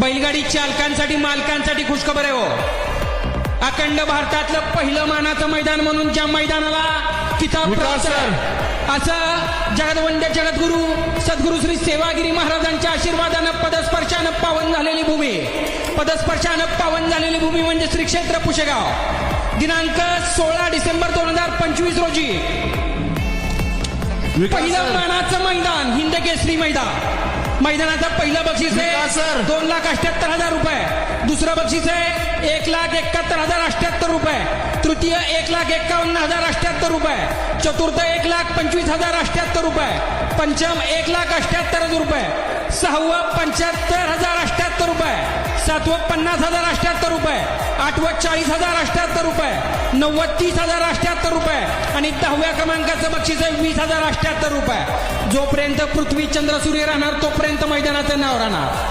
बैलगाडी चालकांसाठी मालकांसाठी खुशखबर आहे हो. अखंड भारतातलं पहिलं मानाचं मैदान म्हणून ज्या मैदानाला किताब असं जगदवंद्य जगद्गुरु सद्गुरु श्री सेवागिरी महाराजांच्या आशीर्वादानं पदस्पर्शानं पावन झालेली भूमी. पदस्पर्शानं पावन झालेली भूमी म्हणजे श्री क्षेत्र पुशेगाव. दिनांक सोळा डिसेंबर दोन हजार पंचवीस रोजी. पहिलं मानाचं मैदान हिंद केसरी मैदान. मैदानाचं पहिलं बक्षीस विकास सर. आहे दोन लाख अठ्याहत्तर हजार रुपये. दुसरं बक्षीस आहे एक लाख एकाहत्तर हजार अठ्याहत्तर रुपये. तृतीय एक लाख एकावन्न हजार अठ्याहत्तर रुपये. चतुर्थ एक लाख पंचवीस हजार अठ्याहत्तर रुपये. पंचम एक लाख अठ्याहत्तर हजार रुपये. सहावं पंच्याहत्तर सातवत पन्नास हजार अष्ट्याहत्तर रुपये. आठवत चाळीस हजार अष्ट्याहत्तर रुपये. नव्वद तीस हजार अष्ट्याहत्तर रुपये. आणि दहाव्या क्रमांकाचं बक्षीस आहे वीस हजार अष्ट्याहत्तर रुपये. जोपर्यंत पृथ्वी चंद्र सूर्य राहणार तोपर्यंत मैदानाचं नाव राहणार.